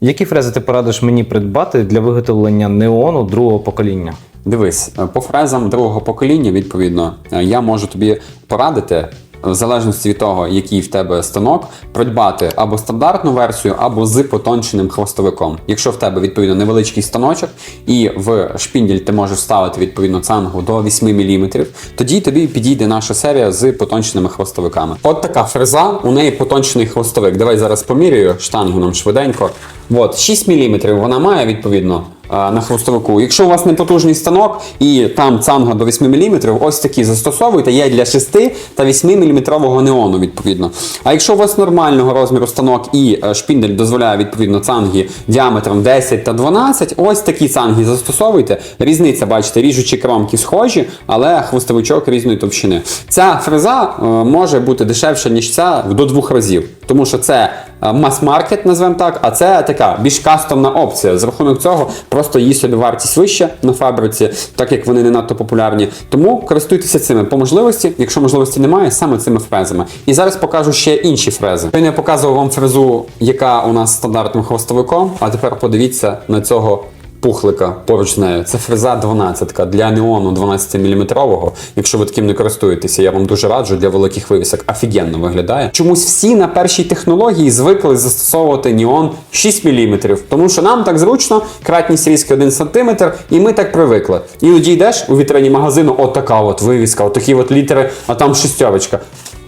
Які фрези ти порадиш мені придбати для виготовлення неону другого покоління? Дивись, е, по фрезам другого покоління, відповідно, е, я можу тобі порадити. В залежності від того, який в тебе станок, придбати або стандартну версію, або з потонченим хвостовиком. Якщо в тебе відповідно невеличкий станочок, і в шпіндель ти можеш ставити відповідно цангу до 8 мм, тоді тобі підійде наша серія з потонченими хвостовиками. От така фреза, у неї потончений хвостовик. Давай зараз поміряю штангу нам швиденько. От 6 мм вона має відповідно на хвостовику. Якщо у вас не потужний станок і там цанга до 8 мм, ось такі застосовуйте. Є для 6 та 8 мм неону, відповідно. А якщо у вас нормального розміру станок і е, шпіндель дозволяє відповідно цанги діаметром 10 та 12, ось такі цанги застосовуйте. Різниця, бачите, ріжучі кромки схожі, але хвостовичок різної товщини. Ця фреза е, може бути дешевша, ніж ця до двох разів, тому що це е, мас-маркет, назвемо так, а це така більш кастомна опція. З рахунок цього просто її собі вартість вища на фабриці, так як вони не надто популярні. Тому користуйтеся цими по можливості. Якщо можливості немає, саме цими фрезами. І зараз покажу ще інші фрези. Я не показував вам фрезу, яка у нас стандартним хвостовиком. А тепер подивіться на цього. Пухлика поруч з нею. Це фреза 12 для неону 12-мм. Якщо ви таким не користуєтеся, я вам дуже раджу для великих вивісок. Офігенно виглядає. Чомусь всі на першій технології звикли застосовувати неон 6 мм, тому що нам так зручно, кратність різки 1 см, і ми так привикли. Іноді йдеш у вітрині магазину, от така от вивіска, от такі от літери, а там шестерочка.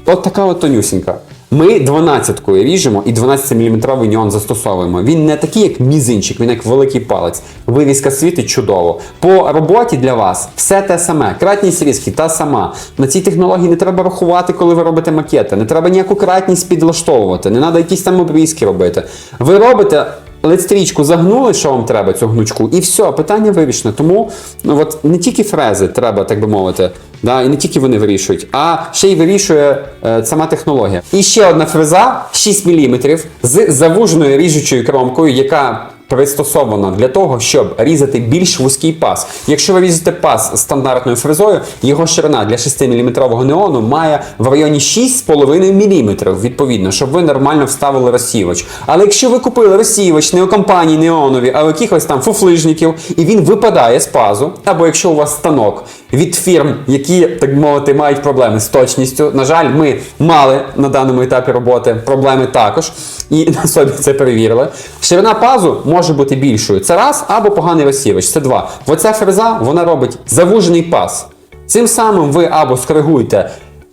От така от тонюсінька. Ми 12-кою ріжемо і 12-мм нюанс застосовуємо. Він не такий, як мізинчик, він як великий палець. Вивіска світить чудово. По роботі для вас все те саме. Кратність різки та сама. На цій технології не треба рахувати, коли ви робите макети. Не треба ніяку кратність підлаштовувати, не треба якісь там обрізки робити. Ви робите. Ледстрічку загнули, що вам треба, цю гнучку, і все, питання вирішено. Тому ну, от не тільки фрези треба, так би мовити, да, і не тільки вони вирішують, а ще й вирішує е, сама технологія. І ще одна фреза 6 мм з завуженою ріжучою кромкою, яка пристосована для того, щоб різати більш вузький пас. Якщо ви різете пас стандартною фрезою, його ширина для 6-мм неону має в районі 6,5 мм, відповідно, щоб ви нормально вставили розсівач. Але якщо ви купили розсівач не у компанії неонові, а у якихось там фуфлижників, і він випадає з пазу, або якщо у вас станок від фірм, які, так мовити, мають проблеми з точністю. На жаль, ми мали на даному етапі роботи проблеми також, і на собі це перевірили. Ширина пазу може бути більшою. Це раз, або поганий розсівач. Це два. Оця фреза вона робить завужений паз. Цим самим ви або скоригуєте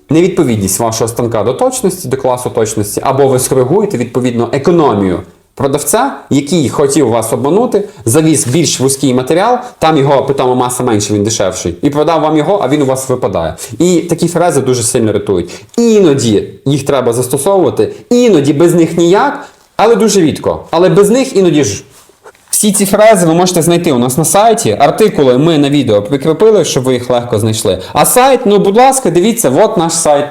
невідповідність вашого станка до точності, до класу точності, або ви скоригуєте відповідно економію. Продавця, який хотів вас обманути, завіз більш вузький матеріал, там його питома маса менше, він дешевший, і продав вам його, а він у вас випадає. І такі фрези дуже сильно рятують. Іноді їх треба застосовувати, іноді без них ніяк, але дуже рідко. Але без них іноді ж. Всі ці фрази ви можете знайти у нас на сайті. Артикули ми на відео прикріпили, щоб ви їх легко знайшли. А сайт, ну будь ласка, дивіться, от наш сайт.